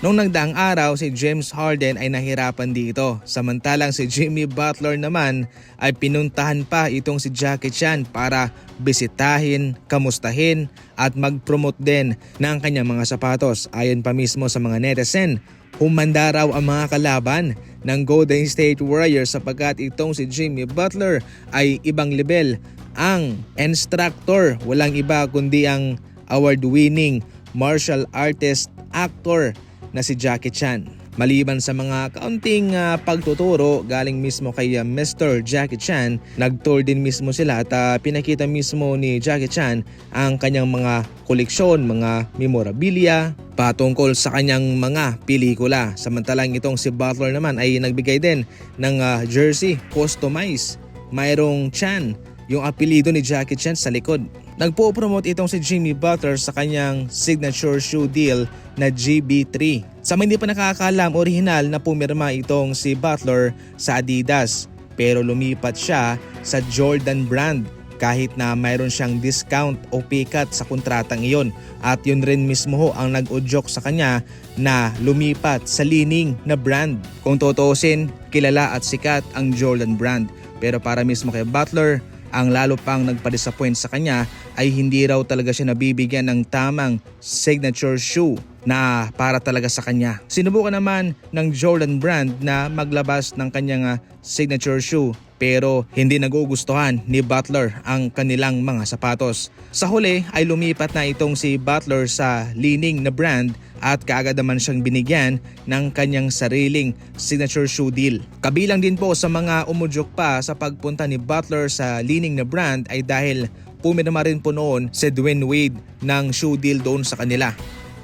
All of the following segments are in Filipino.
Nung nagdaang araw, si James Harden ay nahirapan dito. Samantalang si Jimmy Butler naman ay pinuntahan pa itong si Jackie Chan para bisitahin, kamustahin at mag-promote din ng kanyang mga sapatos. Ayon pa mismo sa mga netizen, humanda raw ang mga kalaban ng Golden State Warriors sapagkat itong si Jimmy Butler ay ibang level. Ang instructor, walang iba kundi ang award-winning martial artist actor na si Jackie Chan. Maliban sa mga kaunting ah, pagtuturo galing mismo kay ah, Mr. Jackie Chan, nag-tour din mismo sila at ah, pinakita mismo ni Jackie Chan ang kanyang mga koleksyon, mga memorabilia, patungkol sa kanyang mga pelikula. Samantalang itong si Butler naman ay nagbigay din ng ah, jersey customized. Mayroong Chan, yung apelido ni Jackie Chan sa likod. Nagpo-promote itong si Jimmy Butler sa kanyang signature shoe deal na GB3. Sa mga hindi pa nakakaalam, original na pumirma itong si Butler sa Adidas pero lumipat siya sa Jordan brand kahit na mayroon siyang discount o cut sa kontratang iyon. At yun rin mismo ho ang nag-udyok sa kanya na lumipat sa lining na brand. Kung tutuusin, kilala at sikat ang Jordan brand. Pero para mismo kay Butler, ang lalo pang nagpa-disappoint sa kanya ay hindi raw talaga siya nabibigyan ng tamang signature shoe na para talaga sa kanya. Sinubukan naman ng Jordan brand na maglabas ng kanyang ah, signature shoe pero hindi nagugustuhan ni Butler ang kanilang mga sapatos. Sa huli ay lumipat na itong si Butler sa lining na brand at kaagad naman siyang binigyan ng kanyang sariling signature shoe deal. Kabilang din po sa mga umudyok pa sa pagpunta ni Butler sa lining na brand ay dahil pumirma rin po noon si Dwayne Wade ng shoe deal doon sa kanila.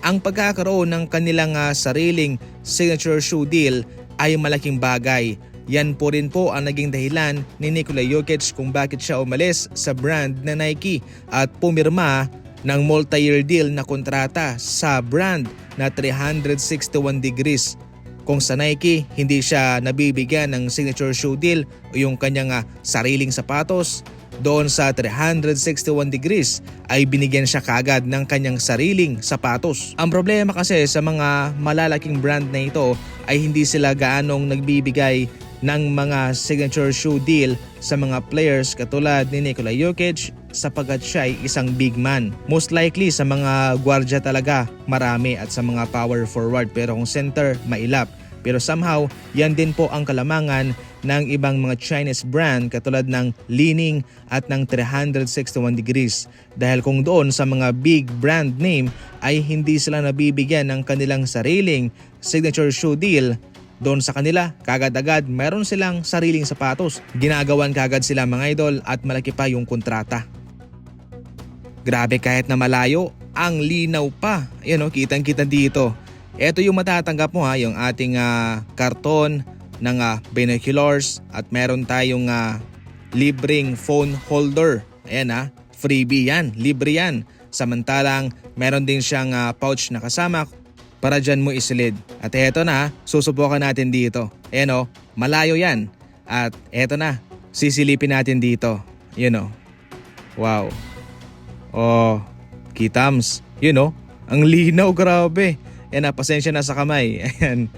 Ang pagkakaroon ng kanilang ah, sariling signature shoe deal ay malaking bagay. Yan po rin po ang naging dahilan ni Nikola Jokic kung bakit siya umalis sa brand na Nike at pumirma ng multi-year deal na kontrata sa brand na 361 degrees. Kung sa Nike, hindi siya nabibigyan ng signature shoe deal o yung kanyang ah, sariling sapatos, doon sa 361 degrees ay binigyan siya kagad ng kanyang sariling sapatos. Ang problema kasi sa mga malalaking brand na ito ay hindi sila gaanong nagbibigay ng mga signature shoe deal sa mga players katulad ni Nikola Jokic sapagkat siya ay isang big man. Most likely sa mga gwardya talaga marami at sa mga power forward pero kung center mailap. Pero somehow, yan din po ang kalamangan ng ibang mga Chinese brand katulad ng Leaning at ng 361 degrees. Dahil kung doon sa mga big brand name ay hindi sila nabibigyan ng kanilang sariling signature shoe deal, doon sa kanila, kagad-agad meron silang sariling sapatos. Ginagawan kagad sila mga idol at malaki pa yung kontrata. Grabe kahit na malayo, ang linaw pa. Yan o, kitang-kita dito. Ito yung matatanggap mo ha, yung ating ah, karton ng ah, binoculars at meron tayong ah, libreng phone holder. Ayan ha, freebie yan, libre yan. Samantalang meron din siyang ah, pouch na kasama para dyan mo isilid. At eto na, susubukan natin dito. Ayan o, malayo yan. At eto na, sisilipin natin dito. Yun o. Wow. Oh, kitams. Yun o, ang linaw grabe. Yan na, pasensya na sa kamay. Ayan.